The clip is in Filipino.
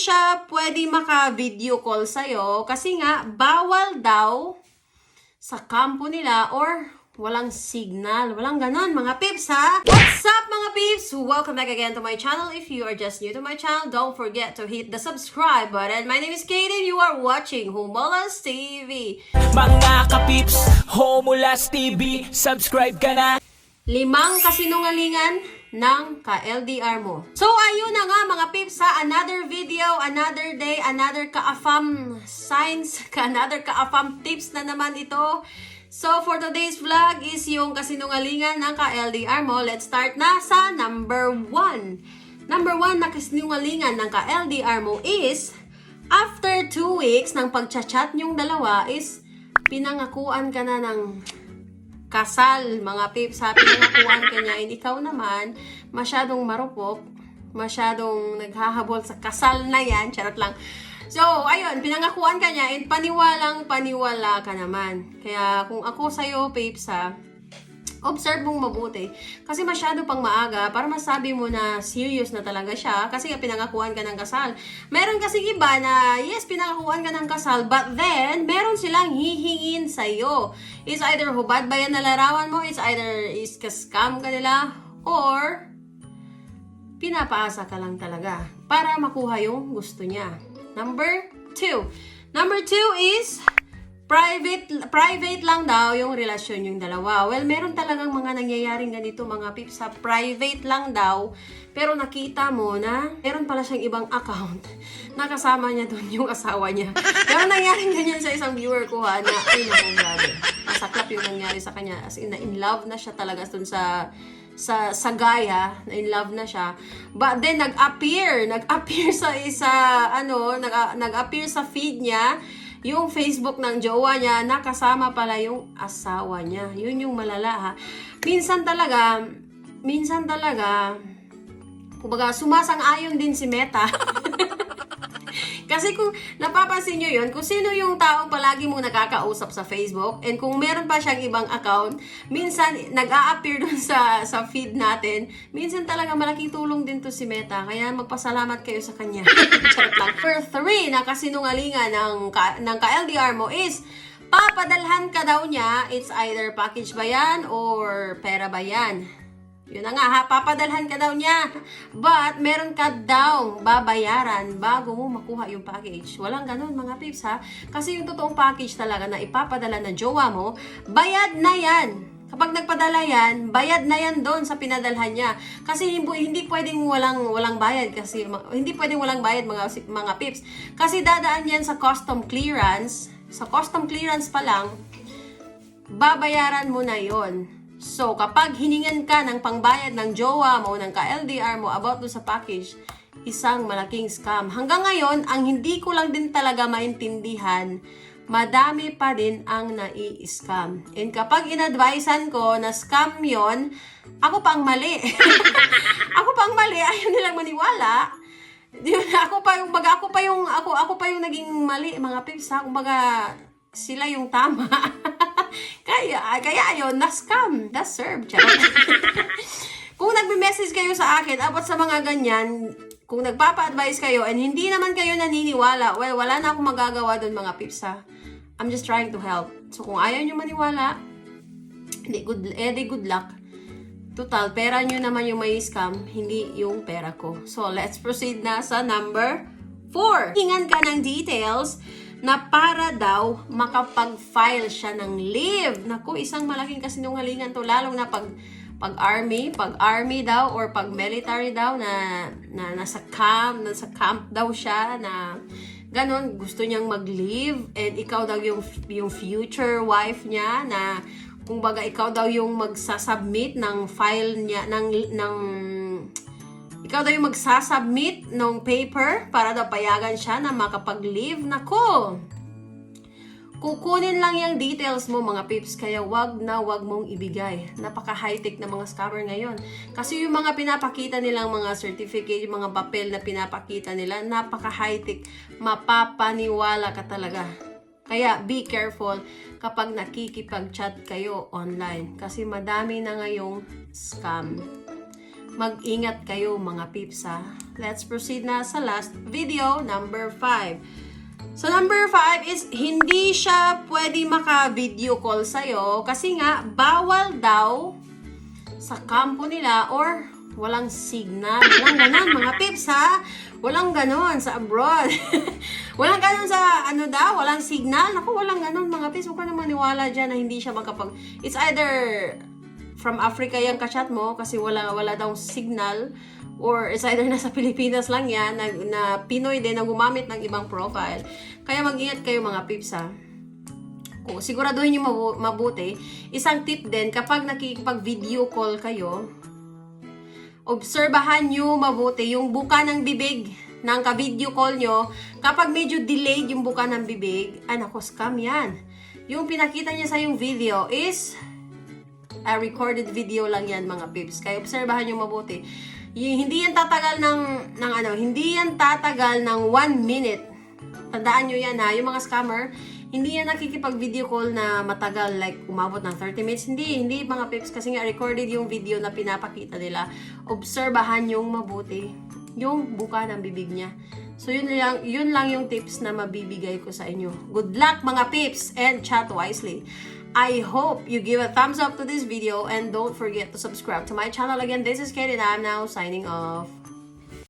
siya pwede maka-video call sa'yo kasi nga, bawal daw sa kampo nila or walang signal. Walang ganon, mga pips, ha? What's up, mga pips? Welcome back again to my channel. If you are just new to my channel, don't forget to hit the subscribe button. My name is Kaden. You are watching Humolas TV. Mga kapips, Homulas TV, subscribe ka na Limang kasinungalingan ng ka-LDR mo. So, ayun na nga mga pips ha. Another video, another day, another ka-afam signs, another ka-afam tips na naman ito. So, for today's vlog is yung kasinungalingan ng ka-LDR mo. Let's start na sa number one. Number one na kasinungalingan ng ka-LDR mo is after two weeks ng pagchat-chat nyong dalawa is pinangakuan ka na ng kasal, mga pips, ha, pinangakuan ka niya, and ikaw naman, masyadong marupok, masyadong naghahabol sa kasal na yan, charot lang. So, ayun, pinangakuan ka niya, and paniwalang paniwala ka naman. Kaya, kung ako sa'yo, pips, ha, observe mong mabuti. Kasi masyado pang maaga para masabi mo na serious na talaga siya kasi nga pinangakuan ka ng kasal. Meron kasi iba na, yes, pinangakuan ka ng kasal, but then, meron silang hihingin sa'yo. It's either hubad ba yan na larawan mo, it's either is scam ka nila, or pinapaasa ka lang talaga para makuha yung gusto niya. Number two. Number two is private private lang daw yung relasyon yung dalawa. Well, meron talagang mga nangyayaring ganito mga pips sa private lang daw. Pero nakita mo na meron pala siyang ibang account. Nakasama niya doon yung asawa niya. Pero nangyaring ganyan sa isang viewer ko ha, na ay naku, grabe. Masaklap yung nangyari sa kanya. As in, na in love na siya talaga doon sa sa sa gaya, na in love na siya. But then nag-appear, nag-appear sa isa ano, nag nag-appear sa feed niya yung Facebook ng jowa niya nakasama pala yung asawa niya. Yun yung malala ha. Minsan talaga, minsan talaga, kumbaga sumasang-ayon din si Meta. Kasi kung napapansin nyo yun, kung sino yung taong palagi mong nakakausap sa Facebook, and kung meron pa siyang ibang account, minsan nag-a-appear dun sa, sa feed natin, minsan talaga malaking tulong din to si Meta. Kaya magpasalamat kayo sa kanya. Charot lang. For three na kasinungalingan ng, ka, ng ka-LDR mo is, papadalhan ka daw niya, it's either package ba yan or pera ba yan. Yun na nga ha, papadalhan ka daw niya. But, meron ka daw babayaran bago mo makuha yung package. Walang ganun mga pips ha. Kasi yung totoong package talaga na ipapadala ng jowa mo, bayad na yan. Kapag nagpadala yan, bayad na yan doon sa pinadalhan niya. Kasi hindi, hindi pwedeng walang walang bayad kasi hindi pwedeng walang bayad mga mga pips. Kasi dadaan yan sa custom clearance. Sa custom clearance pa lang, babayaran mo na yon. So, kapag hiningan ka ng pangbayad ng jowa mo, ng ka-LDR mo about do sa package, isang malaking scam. Hanggang ngayon, ang hindi ko lang din talaga maintindihan, madami pa din ang nai-scam. And kapag inadvisean ko na scam yon, ako pa ang mali. ako pa ang mali, ayaw nilang maniwala. Di? Ako pa yung baga ako pa yung ako ako pa yung naging mali mga pips. Kumbaga sila yung tama. kaya kaya ayun, na scam, na serve. Charot. kung nagme-message kayo sa akin about sa mga ganyan, kung nagpapa-advise kayo and hindi naman kayo naniniwala, well, wala na akong magagawa doon mga pips ha. I'm just trying to help. So kung ayaw nyo maniwala, hindi good, eh, di good luck. Total, pera nyo naman yung may scam, hindi yung pera ko. So, let's proceed na sa number 4. Hingan ka ng details na para daw makapag-file siya ng leave. Naku, isang malaking kasinungalingan to, lalong na pag pag army, pag army daw or pag military daw na, na nasa camp, nasa camp daw siya na ganon, gusto niyang mag-leave and ikaw daw yung, yung future wife niya na kung baga ikaw daw yung magsasubmit ng file niya ng ng ikaw daw yung magsasubmit ng paper para daw payagan siya na makapag-leave. Nako! Kukunin lang yung details mo mga pips, kaya wag na wag mong ibigay. Napaka high-tech na mga scammer ngayon. Kasi yung mga pinapakita nilang mga certificate, yung mga papel na pinapakita nila, napaka high-tech. Mapapaniwala ka talaga. Kaya be careful kapag nakikipag-chat kayo online. Kasi madami na ngayong scam. Mag-ingat kayo mga pips ha. Let's proceed na sa last video, number 5. So number 5 is hindi siya pwede maka-video call sa'yo kasi nga bawal daw sa kampo nila or walang signal. Walang ganon mga pips ha. Walang ganon sa abroad. walang ganon sa ano daw, walang signal. Naku, walang ganon mga pips. Huwag ka na maniwala dyan na hindi siya makapag... It's either from Africa yung kachat mo kasi wala wala daw signal or it's either nasa Pilipinas lang yan na, na Pinoy din na gumamit ng ibang profile. Kaya mag-ingat kayo mga pips ha kung siguraduhin nyo mabu- mabuti, isang tip din, kapag nakikipag-video call kayo, obserbahan nyo mabuti yung buka ng bibig ng ka-video call nyo. Kapag medyo delayed yung buka ng bibig, ay nako, scam yan. Yung pinakita niya sa yung video is a recorded video lang yan mga pips. Kaya obserbahan nyo mabuti. Y- hindi yan tatagal ng, ng ano, hindi yan tatagal ng 1 minute. Tandaan nyo yan ha, yung mga scammer, hindi yan nakikipag-video call na matagal, like umabot ng 30 minutes. Hindi, hindi mga pips, kasi nga recorded yung video na pinapakita nila. Obserbahan yung mabuti, yung buka ng bibig niya. So yun lang, yun lang yung tips na mabibigay ko sa inyo. Good luck mga pips and chat wisely. I hope you give a thumbs up to this video and don't forget to subscribe to my channel again. This is Kate and I'm now signing off.